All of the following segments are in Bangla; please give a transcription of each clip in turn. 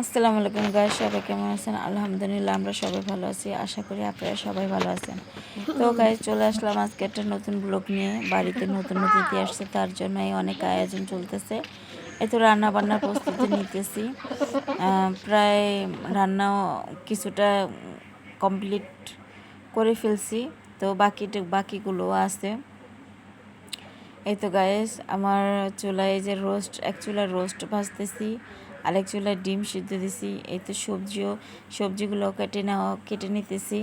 আসসালামু আলাইকুম গায়ে সবাই কেমন আছেন? আলহামদুলিল্লাহ আমরা সবাই ভালো আছি, আশা করি আপনারা সবাই ভালো আছেন। তো গায়ে চলে আসলাম আজকে একটা নতুন ব্লগ নিয়ে, বাড়িতে নতুন অতিথি আসছে, তার জন্য এই অনেক আয়োজন চলতেছে। এই তো রান্না বান্নার প্রস্তুতি নিতেছি। প্রায় রান্নাও কিছুটা কমপ্লিট করে ফেলছি, তো বাকি বাকিগুলো আছে। এই তো গায়েস আমার চুলায় যে রোস্ট এক চুলায় রোস্ট ভাজতেছি। আরেক চুলায় ডিম সিদ্ধ দিছি এই তো সবজিও, সবজিগুলো কেটে নেওয়া, কেটে নিতেছি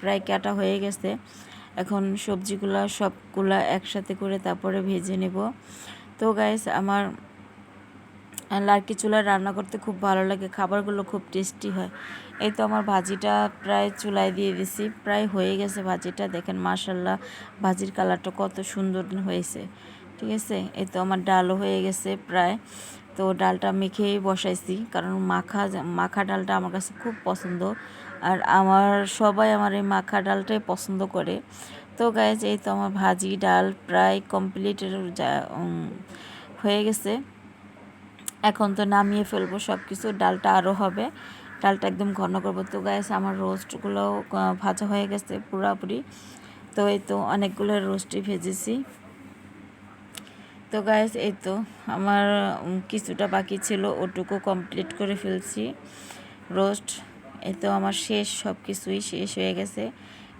প্রায় কাটা হয়ে গেছে। এখন সবজিগুলো সবগুলা একসাথে করে তারপরে ভেজে নেব। তো গাইস আমার লার্কি চুলায় রান্না করতে খুব ভালো লাগে, খাবারগুলো খুব টেস্টি হয়। এই তো আমার ভাজিটা প্রায় চুলায় দিয়ে দিছি, প্রায় হয়ে গেছে ভাজিটা। দেখেন মাশাল্লাহ ভাজির কালারটা কত সুন্দর হয়েছে। ঠিক আছে? এই তো আমার ডালও হয়ে গেছে প্রায়। তো ডালটা মেখেই বসাইছি, কারণ মাখা মাখা ডালটা আমার কাছে খুব পছন্দ। আর আমার, সবাই আমার এই মাখা ডালটাই পছন্দ করে। তো গাইজ এই তো আমার ভাজি ডাল প্রায় কমপ্লিট হয়ে গেছে। এখন তো নামিয়ে ফেলব সব কিছু ডালটা আরও হবে। ডালটা একদম ঘন করব। তো গ্যাস আমার রোস্টগুলোও ভাজা হয়ে গেছে পুরাপুরি। তো এই তো অনেকগুলো রোস্টই ভেজেছি। তো গাইস এই তো আমার কিছুটা বাকি ছিল, ওটুকু কমপ্লিট করে ফেলছি। রোস্ট এই তো আমার শেষ সব কিছুই শেষ হয়ে গেছে।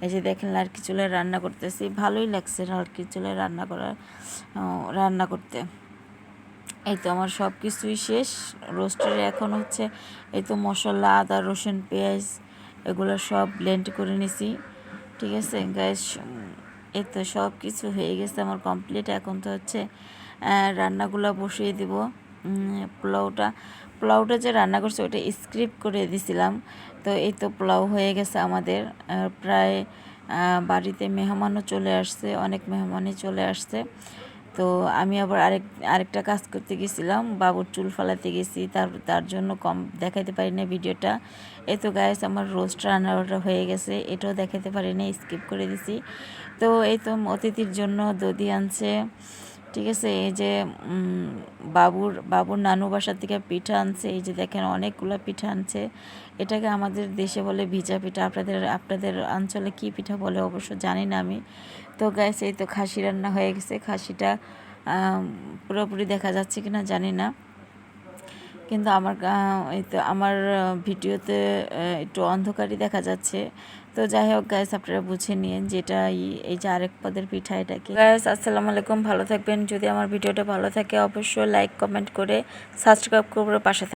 এই যে দেখেন লাড়কি চুলায় রান্না করতেছি। ভালোই লাগছে লাড়কি চুলায় রান্না করার রান্না করতে। এই তো আমার সব কিছুই শেষ। রোস্টের এখন হচ্ছে, এই তো মশলা, আদা, রসুন, পেঁয়াজ, এগুলো সব ব্লেন্ড করে নিছি। ঠিক আছে গ্যাস এই তো সব কিছু হয়ে গেছে আমার কমপ্লিট এখন তো হচ্ছে রান্নাগুলো বসিয়ে দিব। পোলাওটা পোলাওটা যে রান্না করছে ওটা স্ক্রিপ্ট করে দিছিলাম। তো এই তো পোলাও হয়ে গেছে আমাদের। প্রায় বাড়িতে মেহমানও চলে আসছে, অনেক মেহমানই চলে আসছে। তো আমি আবার আরেক, আরেকটা কাজ করতে গেছিলাম, বাবুর চুল ফালাতে গেছি, তার তার জন্য কম দেখাতে পারি না ভিডিওটা। এই তো গায়ে আমার রোস্ট রান্নাটা হয়ে গেছে, এটাও দেখাতে পারি না স্কিপ করে দিছি। তো এই তো অতিথির জন্য দধি আনছে ঠিক আছে, এই যে বাবুর বাবুর নানু বাসার থেকে পিঠা আনছে, এই যে দেখেন অনেকগুলো পিঠা আনছে। এটাকে আমাদের দেশে বলে ভিজা পিঠা, আপনাদের আপনাদের অঞ্চলে কি পিঠা বলে অবশ্য জানি না আমি। তো গ্যাস এই তো খাসি রান্না হয়ে গেছে, খাসিটা পুরোপুরি দেখা যাচ্ছে কি না জানি না। কিন্তু আমার এই তো আমার ভিডিওতে একটু অন্ধকারই দেখা যাচ্ছে তো যাই হোক গ্যাস আপনারা বুঝে নিন যেটা এই যে আরেক পদের পিঠা এটাকে গ্যাস আসসালামু আলাইকুম, ভালো থাকবেন যদি আমার ভিডিওটা ভালো থাকে, অবশ্যই লাইক কমেন্ট করে সাবস্ক্রাইব করে, পাশে।